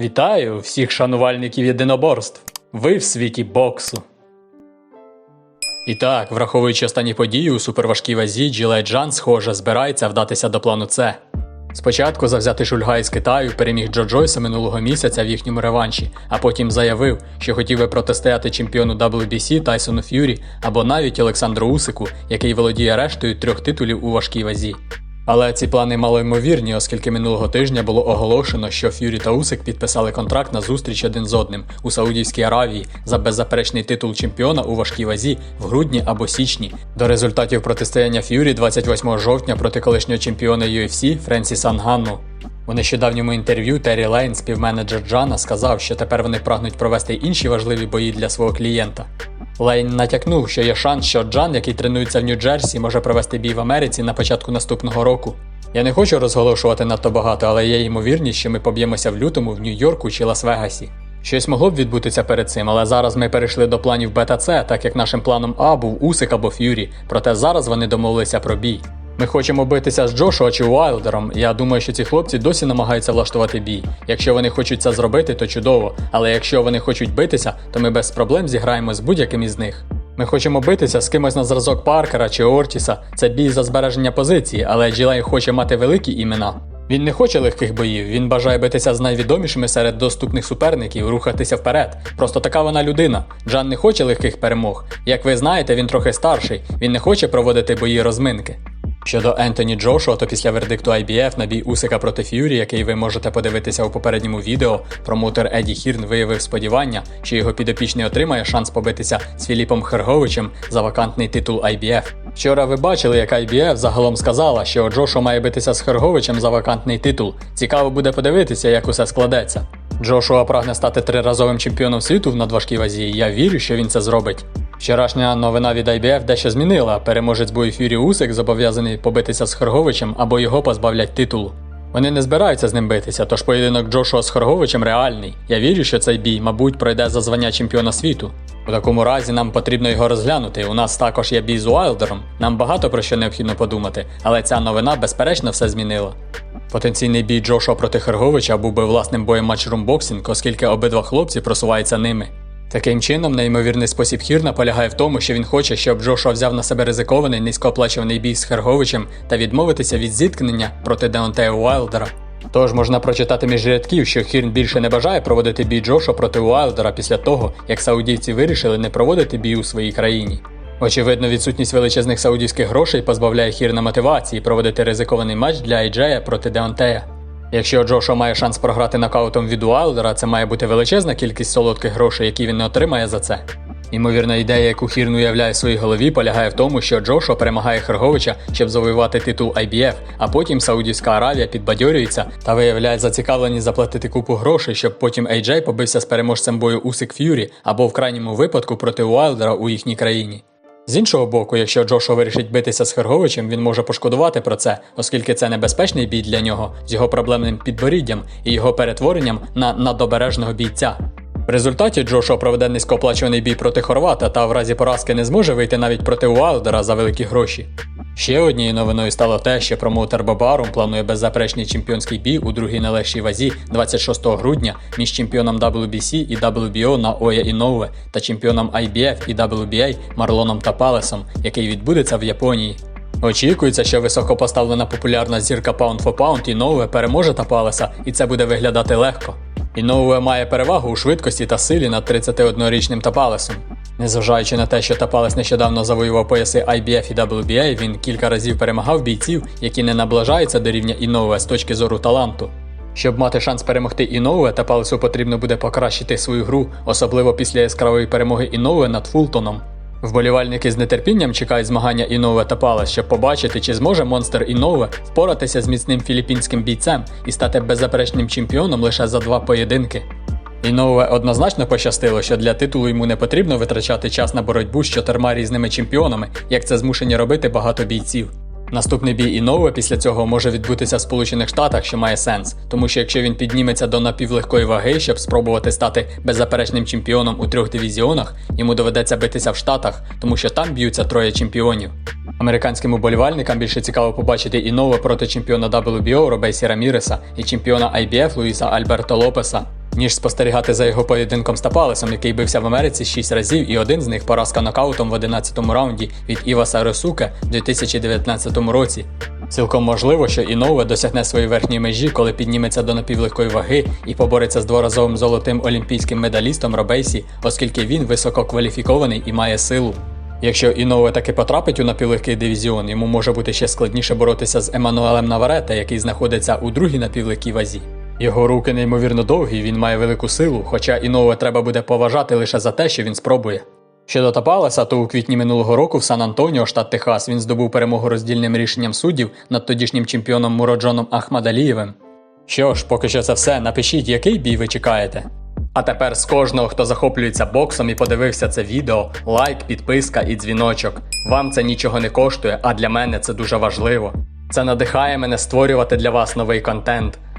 Вітаю всіх шанувальників єдиноборств. Ви в світі боксу. І так, враховуючи останні події у суперважкій вазі, Джилет Джан, схоже, збирається вдатися до плану С. Спочатку завзяти Шульга із Китаю переміг Джо Джойса минулого місяця в їхньому реванші, а потім заявив, що хотів би протистояти чемпіону WBC Тайсону Ф'юрі або навіть Олександру Усику, який володіє рештою трьох титулів у важкій вазі. Але ці плани малоймовірні, оскільки минулого тижня було оголошено, що Ф'юрі та Усик підписали контракт на зустріч один з одним у Саудівській Аравії за беззаперечний титул чемпіона у важкій вазі в грудні або січні. До результатів протистояння Ф'юрі 28 жовтня проти колишнього чемпіона UFC Френсіса Нганну. У нещодавньому інтерв'ю Террі Лейн, співменеджер Джана, сказав, що тепер вони прагнуть провести інші важливі бої для свого клієнта. Лейн натякнув, що є шанс, що Джан, який тренується в Нью-Джерсі, може провести бій в Америці на початку наступного року. Я не хочу розголошувати надто багато, але є ймовірність, що ми поб'ємося в лютому в Нью-Йорку чи Лас-Вегасі. Щось могло б відбутися перед цим, але зараз ми перейшли до планів бета-С, так як нашим планом А був Усик або Ф'юрі, проте зараз вони домовилися про бій. Ми хочемо битися з Джошуа чи Уайлдером. Я думаю, що ці хлопці досі намагаються влаштувати бій. Якщо вони хочуть це зробити, то чудово. Але якщо вони хочуть битися, то ми без проблем зіграємо з будь-яким із них. Ми хочемо битися з кимось на зразок Паркера чи Ортіса. Це бій за збереження позиції, але Джилей хоче мати великі імена. Він не хоче легких боїв, він бажає битися з найвідомішими серед доступних суперників, рухатися вперед. Просто така вона людина. Джан не хоче легких перемог. Як ви знаєте, він трохи старший, він не хоче проводити бої розминки. Щодо Ентоні Джошуа, то після вердикту IBF на бій Усика проти Ф'юрі, який ви можете подивитися у попередньому відео, промоутер Еді Хірн виявив сподівання, що його підопічний отримає шанс побитися з Філіпом Херговичем за вакантний титул IBF. Вчора ви бачили, як IBF загалом сказала, що Джошуа має битися з Херговичем за вакантний титул. Цікаво буде подивитися, як усе складеться. Джошуа прагне стати триразовим чемпіоном світу в надважкій вазі. Я вірю, що він це зробить. Вчорашня новина від IBF дещо змінила. Переможець бою Фюрі Усик зобов'язаний побитися з Хорговичем або його позбавлять титулу. Вони не збираються з ним битися, тож поєдинок Джошуа з Хорговичем реальний. Я вірю, що цей бій, мабуть, пройде за звання чемпіона світу. У такому разі нам потрібно його розглянути. У нас також є бій з Уайлдером. Нам багато про що необхідно подумати, але ця новина безперечно все змінила. Потенційний бій Джошуа проти Херговича був би власним боєм матчрум боксинг, оскільки обидва хлопці просуваються ними. Таким чином, неймовірний спосіб Хірна полягає в тому, що він хоче, щоб Джошуа взяв на себе ризикований низькооплачуваний бій з Херговичем та відмовитися від зіткнення проти Деонтея Уайлдера. Тож можна прочитати між рядків, що Хірн більше не бажає проводити бій Джоша проти Уайлдера після того, як саудівці вирішили не проводити бій у своїй країні. Очевидно, відсутність величезних саудівських грошей позбавляє Хірна мотивації проводити ризикований матч для Айджея проти Деонтея. Якщо Джошуа має шанс програти нокаутом від Уайлдера, це має бути величезна кількість солодких грошей, які він не отримає за це. Імовірна ідея, яку Хірн уявляє в своїй голові, полягає в тому, що Джошуа перемагає Херговича, щоб завоювати титул IBF, а потім Саудівська Аравія підбадьорюється та виявляє зацікавленість заплатити купу грошей, щоб потім AJ побився з переможцем бою Усик Ф'юрі або в крайньому випадку проти Уайлдера у їхній країні. З іншого боку, якщо Джошо вирішить битися з Херговичем, він може пошкодувати про це, оскільки це небезпечний бій для нього з його проблемним підборіддям і його перетворенням на надобережного бійця. В результаті Джошуа проведе низькооплачуваний бій проти Хорвата та в разі поразки не зможе вийти навіть проти Уайлдера за великі гроші. Ще однією новиною стало те, що промоутер Бобарум планує беззаперечний чемпіонський бій у другій найлегшій вазі 26 грудня між чемпіоном WBC і WBO на Оя Інове та чемпіоном IBF і WBA Марлоном Тапалесом, який відбудеться в Японії. Очікується, що високопоставлена популярна зірка Pound for Pound Інове переможе Тапалеса, і це буде виглядати легко. Інове має перевагу у швидкості та силі над 31-річним Тапалесом. Незважаючи на те, що Тапалес нещодавно завоював пояси IBF і WBA, він кілька разів перемагав бійців, які не наближаються до рівня Інове з точки зору таланту. Щоб мати шанс перемогти Інове, Тапалесу потрібно буде покращити свою гру, особливо після яскравої перемоги Інове над Фултоном. Вболівальники з нетерпінням чекають змагання Інове та Палес, щоб побачити, чи зможе монстр Інове впоратися з міцним філіппінським бійцем і стати беззаперечним чемпіоном лише за два поєдинки. Інове однозначно пощастило, що для титулу йому не потрібно витрачати час на боротьбу з чотирма різними чемпіонами, як це змушені робити багато бійців. Наступний бій Інове після цього може відбутися в Сполучених Штатах, що має сенс, тому що якщо він підніметься до напівлегкої ваги, щоб спробувати стати беззаперечним чемпіоном у трьох дивізіонах, йому доведеться битися в Штатах, тому що там б'ються троє чемпіонів. Американським уболівальникам більше цікаво побачити Інове проти чемпіона WBO Робейсі Раміреса і чемпіона IBF Луїса Альберто Лопеса. Ніж спостерігати за його поєдинком з Тапалесом, який бився в Америці 6 разів, і один з них поразка нокаутом в 11-му раунді від Іваса Росука в 2019 році. Цілком можливо, що Інове досягне своєї верхньої межі, коли підніметься до напівлегкої ваги і побореться з дворазовим золотим олімпійським медалістом Робейсі, оскільки він висококваліфікований і має силу. Якщо Інове таки потрапить у напівлегкий дивізіон, йому може бути ще складніше боротися з Еммануелем Наварете, який знаходиться у другій напівлегкій вазі. Його руки неймовірно довгі, він має велику силу, хоча Інове треба буде поважати лише за те, що він спробує. Щодо Тапалеса, то у квітні минулого року в Сан-Антоніо, штат Техас, він здобув перемогу роздільним рішенням суддів над тодішнім чемпіоном Муроджоном Ахмадалієвим. Що ж, поки що це все. Напишіть, який бій ви чекаєте. А тепер з кожного, хто захоплюється боксом і подивився це відео, лайк, підписка і дзвіночок. Вам це нічого не коштує, а для мене це дуже важливо. Це надихає мене створювати для вас новий контент.